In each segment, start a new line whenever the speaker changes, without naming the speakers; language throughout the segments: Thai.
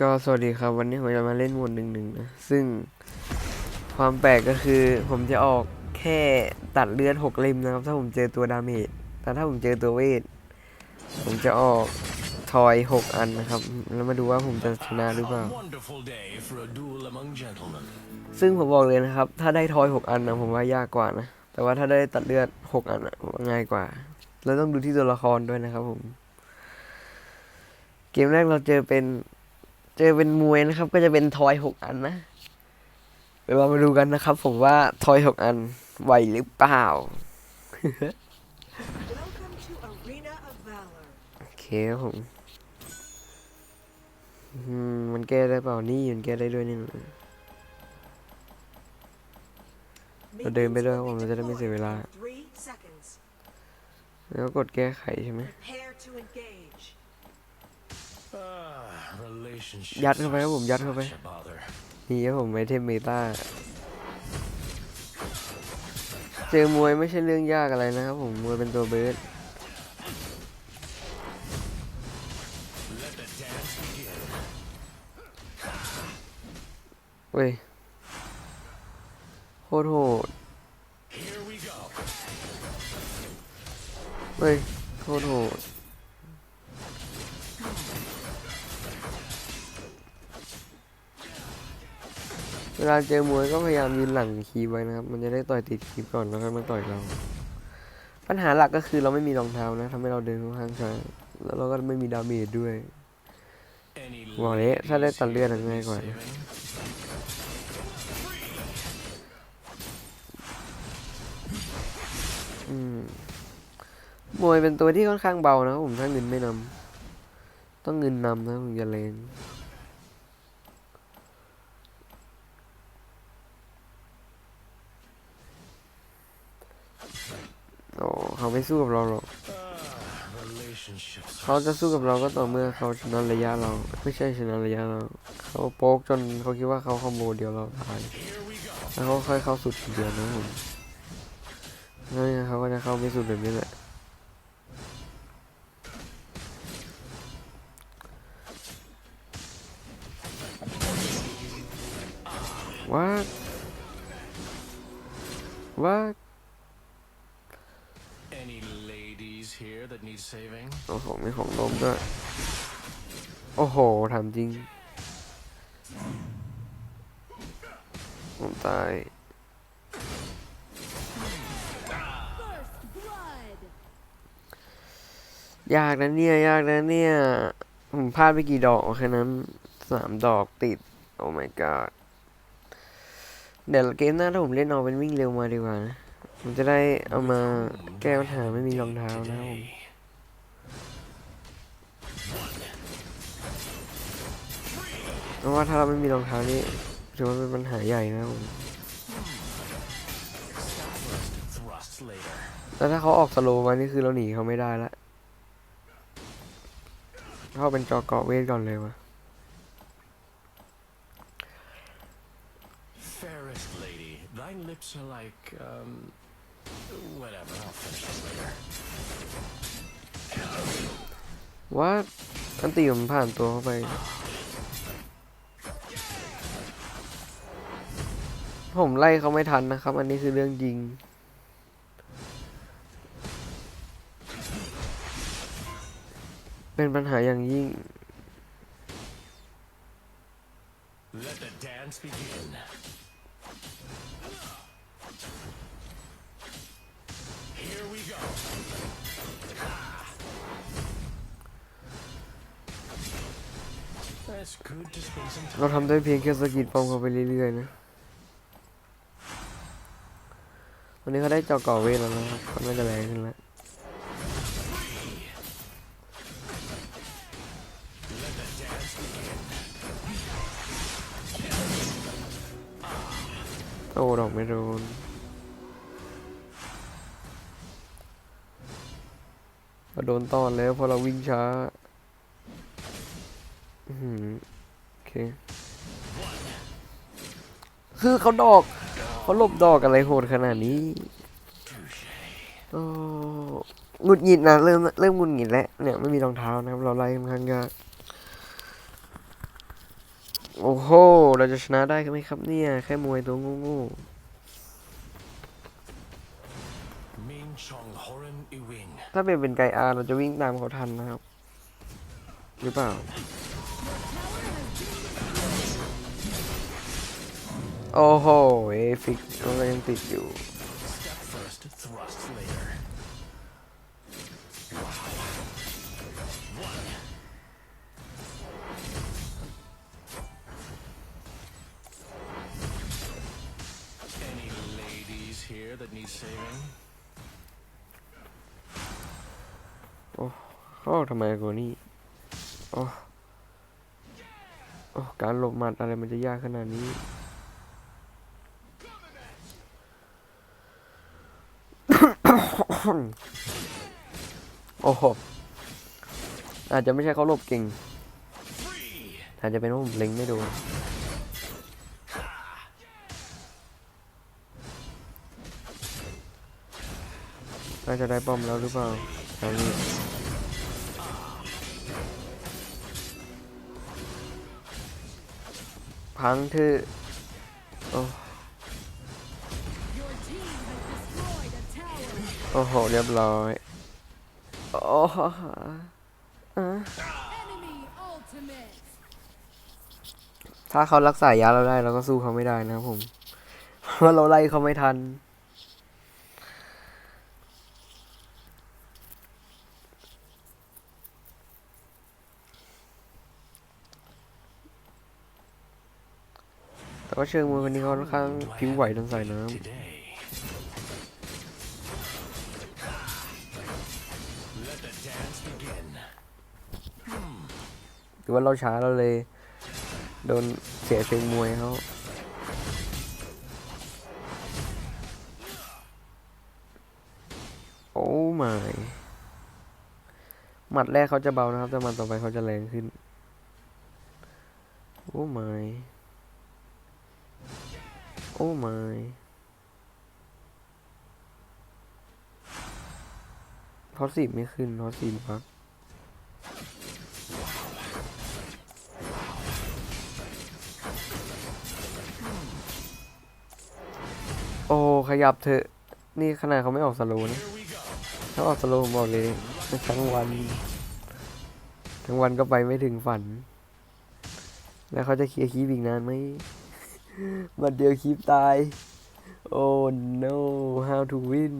ก็สวัสดีครับวันนี้ผมจะมาเล่นหมวดหนึ่งหนึ่งนะ ซึ่งความแปลกก็คือผมจะออกแค่ตัดเลือดหกเล่มนะครับ ถ้าผมเจอตัวดาเมจแต่ถ้าผมเจอตัวเวท ผมจะออกทอยหกอันนะครับ แล้วมาดูว่าผมจะชนะหรือเปล่า ซึ่งผมบอกเลยนะครับ ถ้าได้ทอยหกอันนะผมว่ายากกว่านะ แต่ว่าถ้าได้ตัดเลือดหกอันนะง่ายกว่าเราต้องดูที่ตัวละครด้วยนะครับผม เกมแรกเราเจอเป็น เจอเป็นมวยนะครับ ก็จะเป็นทอยหกอันนะเดี๋ยวเรามาดูกันนะครับ ผมว่าทอยหกอันไหวหรือเปล่าโอเคครับผมมันแก้ได้เปล่านี่มันแก้ได้ด้วยนี่เราเดินไปด้วยครับผมเราจะได้ไม่เสียเวลา แล้วก็กดแก้ไขใช่ไหม ยัดเข้าไปครับ
are
ผมยัดเข้าไป
such a bother.
นี่ครับผมไอเทมเมตาเจอมวยไม่ใช่เรื่องยากอะไรนะครับผมมวยเป็นตัวเบิร์ด
Let the dance begin.
เว้ยโคตรโหด
Here we go.
เว้ยโคตรโหด วลาเจอมวยก็พยายามยืนหลังคีไว้นะครับ มันจะได้ต่อยติดคีก่อนแล้วค่อยมาต่อยเรา ปัญหาหลักก็คือเราไม่มีรองเท้านะทำให้เราเดินค่อนข้างช้าแล้วเราก็ไม่มีดาเมจด้วย
Any
บอกเลยถ้าได้ตัดเลือด
here
อะ
that
ง่ายกว่าอืมมวยเป็นตัวที่ค่อนข้างเบานะผมถ้าเงินไม่นำต้องเงินนำนะผมจะเลง อ้เขาไม่สู้กับเราหรอก
Ah, relationships
เขาจะสู้กับเราก็ต่อเมื่อเขาชนะระยะเรา ไม่ใช่ชนะระยะเรา เขาโป๊กจนเขาคิดว่าเขาคอมโบเดียวเราตาย
Here we go.
แล้วเขาค่อยเข้าสุดทีเดียวนะผมแล้วยังไงเขาก็จะเข้าไม่สุดแบบนี้แหละ โอ้โหมีของลมด้วย โอ้โหถามจริง ผมตาย ยากนะเนี่ย ยากนะเนี่ย ผมพลาดไปกี่ดอกแค่นั้นสามดอกติด โอ้ my god เดี๋ยวเกมหน้าถ้าผมเล่นเอาเป็นวิ่งเร็วมาดีกว่านะ ผมจะได้เอามาแก้ปัญหาไม่มีรองเท้านะครับผม เพราะว่าถ้าเราไม่มีรองเท้านี่ถือว่าเป็นปัญหาใหญ่นะครับผม
Thrust later.
แล้วถ้าเขาออกสโลว์มานี่คือเราหนีเขาไม่ได้ละเข้าเป็นจอเกาะเวทก่อนเลยวะ
Fairest lady, thy lips are like, um, whatever, I'll finish it later.
ว่าอันตีผมผ่านตัวเข้าไป ผมไล่เขาไม่ทันนะครับ อันนี้คือเรื่องจริง เป็นปัญหาอย่างยิ่ง
Let the dance begin. Here we go. That's good to spend some
เรา
time.
ทำได้เพียงแค่สะกิดปอมเขาไปเรื่อยๆนะ วันนี้เขาได้เจอก่อเวทแล้วนะครับเขาน่จะแรงขึ้นแล้วโอ้ดอกไม่โดนโดนตอนแล้วเพราะเราวิ่งช้า อื้อหือโอเค คือเขาดอก เขาหลบดอกอะไรโหดขนาดนี้หงุดหงิดนะเริ่มเริ่มหงุดหงิดแล้วเนี่ยไม่มีรองเท้านะครับเราไล่ค่อนข้างยากโหเราจะชนะได้ไหมครับเนี่ย แค่มวยตัวง่
Min Chong Horan Iwing.
ๆถ้าเป็นเป็นไกอาเราจะวิ่งตามเขาทันนะครับ หรือเปล่า โอ้โหเอฟิกมันก็ยังติดอยู่
Step first, thrust later. Any ladies here that need saving?
เขาทำไมกูนี่โอ้โอ้การหลบหมัดอะไรมันจะยากขนาดนี้ โอ้โห อาจจะไม่ใช่เขาหลบเก่ง อาจจะเป็นว่าผมเล็งไม่โดนน่าจะได้ป้อมแล้วหรือเปล่าตอนนี้พังเถอโอ้ โอ้โห เรียบร้อย โอ้โหอะ
Enemy ultimate.
ถ้าเขารักษายาเราได้เราก็สู้เขาไม่ได้นะครับผม เพราะเราไล่เขาไม่ทัน แต่ว่าเชิงมวยคนนี้เขาค่อนข้าง
Do I
ผิว
have
ไหวทางสายน้
today?
หรือว่าเราช้าเราเลย โดนเสียเชิงมวยเขาโอ้ไม่หมัดแรกเขาจะเบานะครับ แต่หมัดต่อไปเขาจะแรงขึ้น โอ้ไม่โอ้ไม่ทอสิบไม่ขึ้นทอสิบครับ อ้ขยับเถอะ นี่ขนาดเขาไม่ออกสโลว์นะ
Here we go.
ถ้าออกสโลว์ผมบอกเลยทั้งวัน ทั้งวันก็ไปไม่ถึงฝัน แล้วเขาจะเคลียร์คีบอีกนานไหมมันเดียวคีบตาย โอ้ no how to win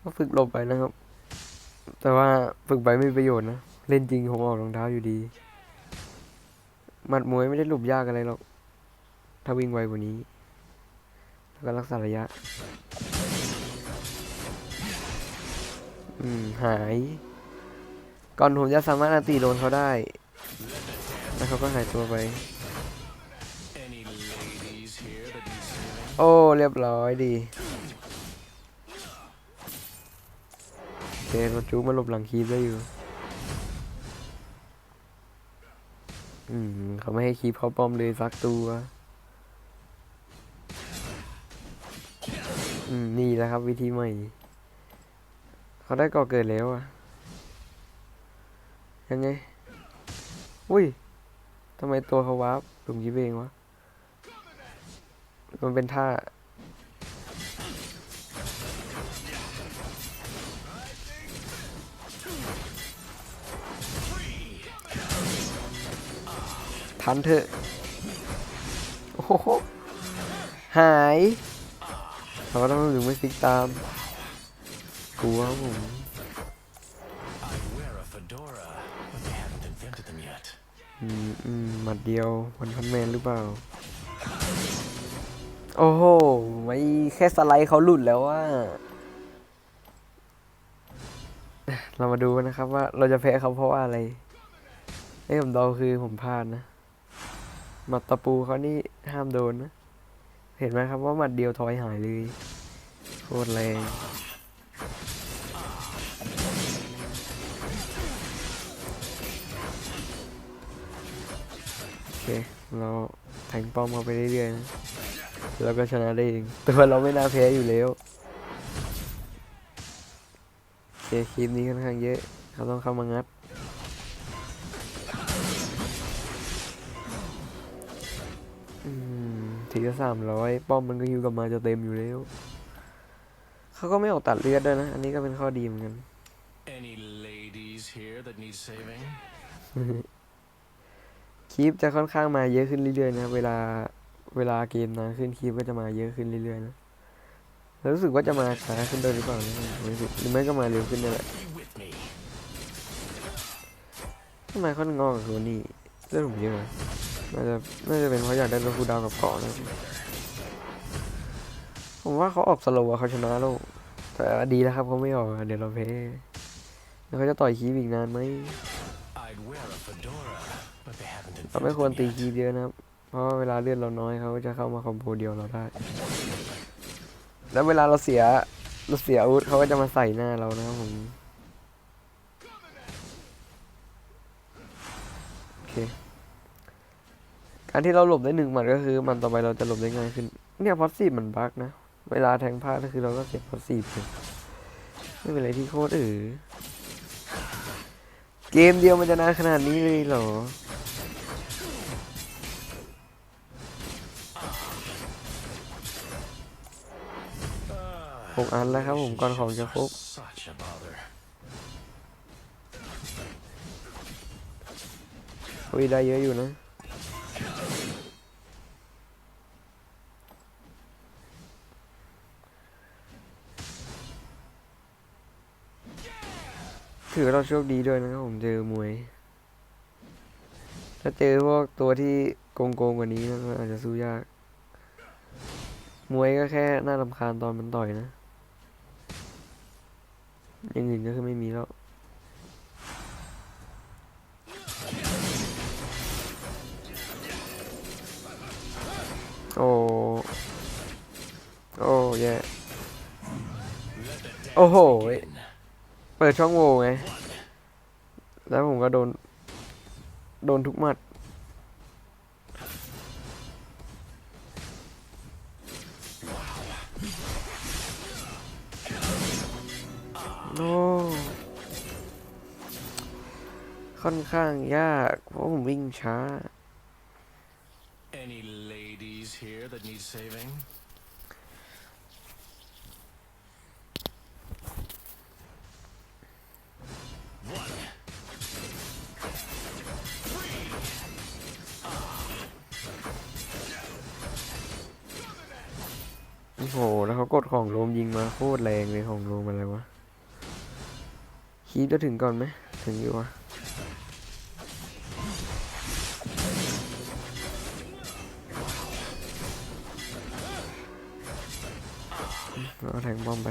ก็ฝึกหลบไปนะครับ แต่ว่าฝึกไปไม่มีประโยชน์นะ เล่นจริงผมออกรองเท้าอยู่ดี หมัดมวยไม่ได้หลบยากอะไรหรอก ถ้าวิ่งไวกว่านี้ แล้วก็รักษาระยะ อืม หาย ก่อนผมจะสามารถอันตีโดนเขาได้ แล้วเขาก็หายตัวไป โอ้ เรียบร้อยดีโอเครถจูมาหลบหลังคีบได้อยู่ อืมเขาไม่ให้คีบเขาป้อมเลยสักตัวอืมนี่แหละครับวิธีใหม่ เขาได้ก่อเกิดแล้วอะยังไง อุ้ยทำไมตัวเขาวาร์ปลุงยิบเองวะ มันเป็นท่า ทันเถอะ โอ้โห หายเราก็ต้องถึงไม่ฟิกตาม กลัวครับผม
I'd wear a fedora, but they haven't invented them yet.
อืมอืมหมัดเดียววันพันแมนหรือเปล่า โอ้โห ไม่แค่สไลด์เขาหลุดแล้วว่าเรามาดูกันนะครับว่าเราจะแพ้เขาเพราะว่าอะไรไอ้ผมเดาคือผมพลาดนะ หมัดตะปูเขานี่ห้ามโดนนะ เห็นไหมครับว่าหมัดเดียวถอยหายเลยโคตรแรงโอเค เราแทงป้อมเขาไปเรื่อยๆนะแล้วก็ชนะได้เองตัวเราไม่น่าแพ้อยู่แล้วโอเคคลิปนี้ค่อนข้างเยอะเขาต้องเข้ามางัด สามร้อยป้อมมันก็ฮิวกลับมาจะเต็มอยู่แล้ว เขาก็ไม่ออกตัดเลือดด้วยนะ อันนี้ก็เป็นข้อดีเหมือนกัน
Any ladies here that need saving?
คลิปจะค่อนข้างมาเยอะขึ้นเรื่อยๆนะ เวลาเวลาเกมนานขึ้นคลิปก็จะมาเยอะขึ้นเรื่อยๆนะแล้วรู้สึกว่าจะมาช้าขึ้นด้วยหรือเปล่านะไม่รู้หรือไม่ก็มาเร็วขึ้นนี่แหละ
Be with me.
ทำไมเขาถึงงอกกับตัวนี้เรื่องผมเยอะ นะน่าจะน่าจะเป็นเพราะอยากได้ตัวคูลดาวน์กับเกาะนะผมว่าเขาออกสโลว์อะเขาชนะแล้วแต่ดีแล้วครับเขาไม่ออกอะเดี๋ยวเราแพ้แล้วเขาจะต่อยคีบอีกนานไหม
I'd wear a fedora, but they haven't
เราไม่ควร
invented
ตี
them
คีบเยอะนะครับ เพราะว่าเวลาเลือดเราน้อยเขาก็จะเข้ามาคอมโบเดียวเราได้ แล้วเวลาเราเสียเราเสียอาวุธเขาก็จะมาใส่หน้าเรานะครับผมโอเค การที่เราหลบได้หนึ่งหมัดก็คือ มันต่อไปเราจะหลบได้ง่ายขึ้น เนี่ยพอสซีมันบั๊กนะ เวลาแทงพลาดก็คือเราก็เสียพอสซีฟเลยไม่เป็นไรที่โคตรเออเกมเดียวมันจะนานขนาดนี้เลยเหรอหกอันแล้วครับผมก่อนของจะครบอุ้ยได้เยอะอยู่นะ ถือว่าเราโชคดีด้วยนะครับผมเจอมวย ถ้าเจอพวกตัวที่โกงๆกว่านี้นะอาจจะสู้ยาก มวยก็แค่น่ารำคาญตอนมันต่อยนะอย่างอื่นก็คือไม่มีแล้วโอ้ โอ้แย่โอ้โห เปิดช่องโหว่ไง แล้วผมก็โดน โดนทุกหมัด โน้ค่อนข้างยาก เพราะผมวิ่งช้า
Any ladies here that need saving?
โอ้โห แล้วเขากดของโลมยิงมาโคตรแรงเลยของโลมอะไรวะ คีบจะถึงก่อนไหม ถึงอยู่วะเอาแทงบอมไป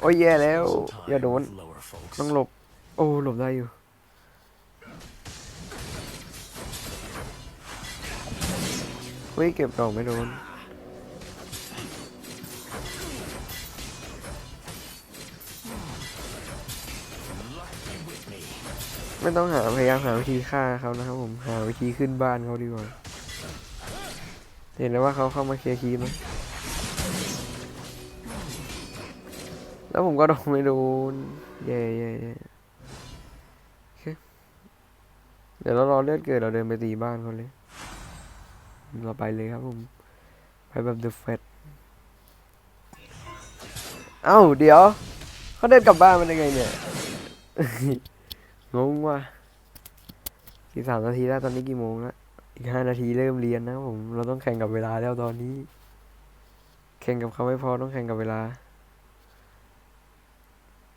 โอ้ยแย่แล้ว อย่าโดน
With lower folks.
ต้องหลบ โอ้หลบได้อยู่ เฮ้ย เก็บดอกไม่โดน ไม่ต้องหาพยายามหาวิธีฆ่าเขานะครับผม หาวิธีขึ้นบ้านเขาดีกว่า เห็นแล้วว่าเขาเข้ามาเคลียร์คีย์ไหม แล้วผมก็โดนไม่โดนเย่เย่เย่เดี๋ยวเรารอเลือดเกิดเราเดินไปตีบ้านเขาเลย เราไปเลยครับผม ไปแบบ The Fed เอ้าเดี๋ยวเขาเดินกลับบ้านมาได้ไงเนี่ยงงว่ะสี่สามนาทีแล้วตอนนี้กี่โมงแล้วอีกห้านาทีเริ่มเรียนนะผม เราต้องแข่งกับเวลาแล้วตอนนี้ แข่งกับเขาไม่พอต้องแข่งกับเวลา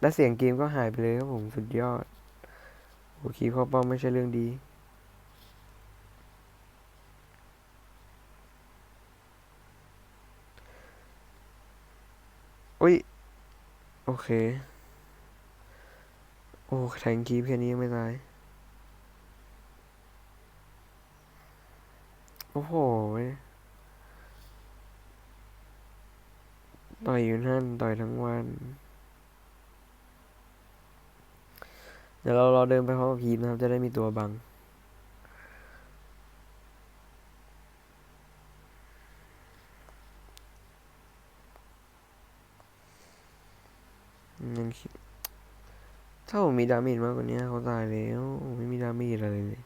และเสียงเกมก็หายไปเลยครับผมสุดยอดโอ้คีย์เข้าเป้าไม่ใช่เรื่องดีอุ้ย โอเค โอ้แทงคีย์แค่นี้ยังไม่ตาย โอ้โหต่อยอยู่นั่น ต่อยทั้งวัน เดี๋ยวเราเราเดินไปพร้อมกับพีมนะครับ จะได้มีตัวบังงั้นคิดถ้าผมมีดาเมจมากกว่านี้เขาตายแล้ว ไม่มีดาเมจอะไรเลย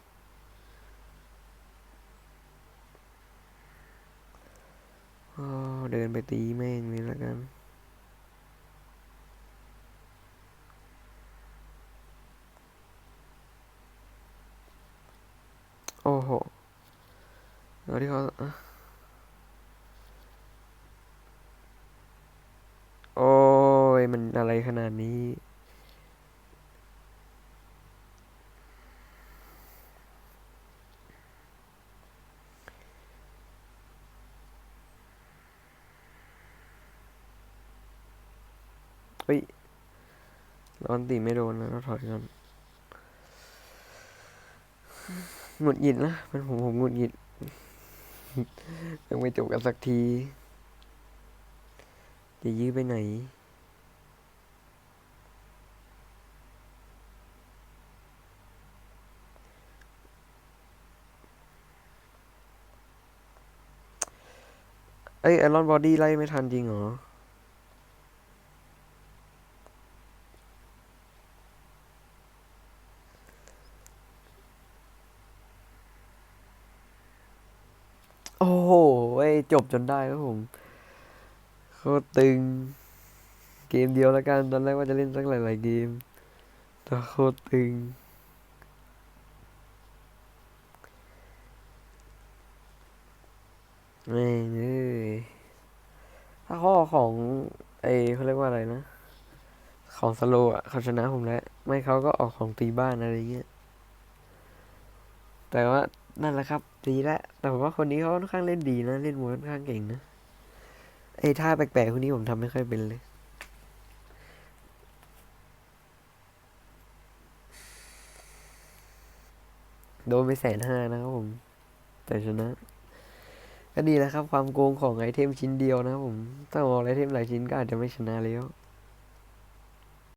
เดินไปตีแม่งเลยแล้วกัน โอ้โหแล้วที่เขาโอ้ย มันอะไรขนาดนี้เฮ้ยร้อนตีไม่โดนนะเราถอยก่อน หงุดหงิดนะเป็นผมผมหงุดหงิดยังไม่จบกันสักที จะยื้อไปไหน เอ้ยไอรอนบอดี้ไล่ไม่ทันจริงเหรอ โอ้โหเว้ย จบจนได้ครับผมโคตรตึง เกมเดียวแล้วกัน ตอนแรกว่าจะเล่นสักหลายๆเกมแต่โคตรตึงแม่งเอ้ยถ้าข้อของไอเขาเรียกว่าอะไรนะ ของสโลอะเขาชนะผมแล้ว ไม่เขาก็ออกของตีบ้านอะไรเงี้ย แต่ว่า นั่นแหละครับ ดีแล้วแต่ว่าคนนี้เขาค่อนข้างเล่นดีนะ เล่นมวยค่อนข้างเก่งนะไอ้ท่าแปลกๆคนนี้ผมทำไม่ค่อยเป็นเลยโดนไปแสนห้านะครับผม แต่ชนะ ก็ดีแล้วครับ ความโกงของไอเทมชิ้นเดียวนะครับผม ถ้าเอาไอเทมหลายชิ้นก็อาจจะไม่ชนะแล้ว